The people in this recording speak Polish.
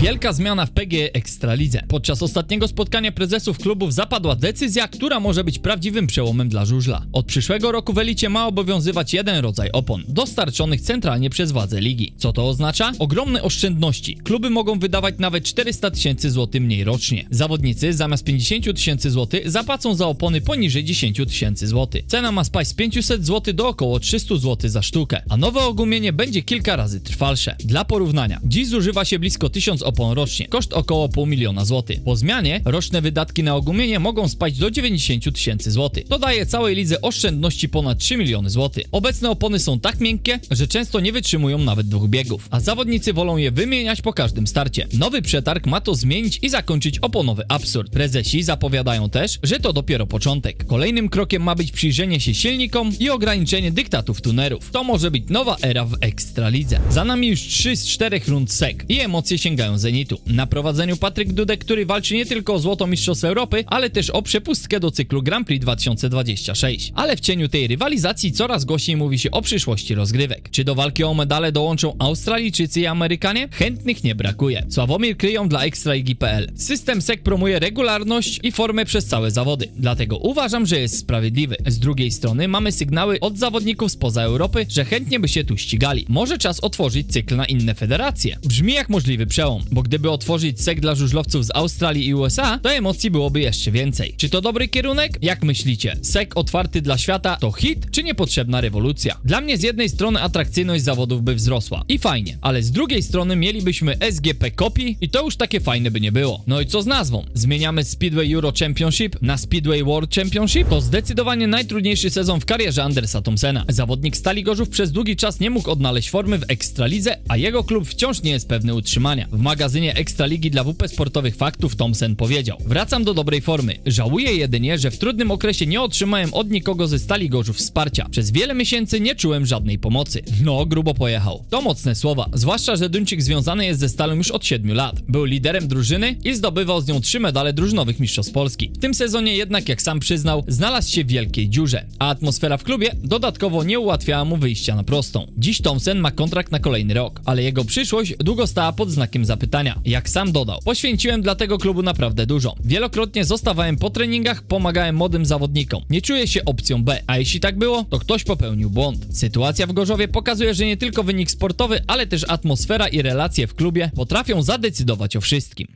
Wielka zmiana w PG Ekstralidze. Podczas ostatniego spotkania prezesów klubów zapadła decyzja, która może być prawdziwym przełomem dla żużla. Od przyszłego roku w Elicie ma obowiązywać jeden rodzaj opon, dostarczonych centralnie przez władze ligi. Co to oznacza? Ogromne oszczędności. Kluby mogą wydawać nawet 400 tysięcy złotych mniej rocznie. Zawodnicy zamiast 50 tysięcy złotych zapłacą za opony poniżej 10 tysięcy złotych. Cena ma spaść z 500 zł do około 300 zł za sztukę, a nowe ogumienie będzie kilka razy trwalsze. Dla porównania, dziś zużywa się blisko 1000 opon rocznie, koszt około pół miliona złotych. Po zmianie roczne wydatki na ogumienie mogą spaść do 90 tysięcy złotych. To daje całej lidze oszczędności ponad 3 miliony złotych. Obecne opony są tak miękkie, że często nie wytrzymują nawet dwóch biegów, a zawodnicy wolą je wymieniać po każdym starcie. Nowy przetarg ma to zmienić i zakończyć oponowy absurd. Prezesi zapowiadają też, że to dopiero początek. Kolejnym krokiem ma być przyjrzenie się silnikom i ograniczenie dyktatów tunerów. To może być nowa era w Ekstralidze. Za nami już 3 z 4 rund sek i emocje sięgają zenitu. Na prowadzeniu Patryk Dudek, który walczy nie tylko o złoto Mistrzostw Europy, ale też o przepustkę do cyklu Grand Prix 2026. Ale w cieniu tej rywalizacji coraz głośniej mówi się o przyszłości rozgrywek. Czy do walki o medale dołączą Australijczycy i Amerykanie? Chętnych nie brakuje. Sławomir kryją dla Ekstraligi.pl. System SEC promuje regularność i formę przez całe zawody, dlatego uważam, że jest sprawiedliwy. Z drugiej strony mamy sygnały od zawodników spoza Europy, że chętnie by się tu ścigali. Może czas otworzyć cykl na inne federacje. Brzmi jak możliwy przełom, bo gdyby otworzyć SEC dla żużlowców z Australii i USA, to emocji byłoby jeszcze więcej. Czy to dobry kierunek? Jak myślicie? SEC otwarty dla świata to hit, czy niepotrzebna rewolucja? Dla mnie z jednej strony atrakcyjność zawodów by wzrosła i fajnie, ale z drugiej strony mielibyśmy SGP Copy i to już takie fajne by nie było. No i co z nazwą? Zmieniamy Speedway Euro Championship na Speedway World Championship? To zdecydowanie najtrudniejszy sezon w karierze Andersa Thompsona. Zawodnik Stali Gorzów przez długi czas nie mógł odnaleźć formy w Ekstralidze, a jego klub wciąż nie jest pewny utrzymania. W magazynie Ekstraligi dla WP Sportowych Faktów Thompson powiedział Wracam do dobrej formy. Żałuję jedynie, że w trudnym okresie nie otrzymałem od nikogo ze Stali Gorzów wsparcia. Przez wiele miesięcy nie czułem żadnej pomocy. No, grubo pojechał. To mocne słowa, zwłaszcza, że Duńczyk związany jest ze Stalą już od 7 lat. Był liderem drużyny i zdobywał z nią trzy medale drużynowych mistrzostw Polski. W tym sezonie jednak, jak sam przyznał, znalazł się w wielkiej dziurze, a atmosfera w klubie dodatkowo nie ułatwiała mu wyjścia na prostą. Dziś Thompson ma kontrakt na kolejny rok, ale jego przyszłość długo stała pod znakiem zapytania. Jak sam dodał, poświęciłem dla tego klubu naprawdę dużo. Wielokrotnie zostawałem po treningach, pomagałem młodym zawodnikom. Nie czuję się opcją B, a jeśli tak było, to ktoś popełnił błąd. Sytuacja w Gorzowie pokazuje, że nie tylko wynik sportowy, ale też atmosfera i relacje w klubie potrafią zadecydować o wszystkim.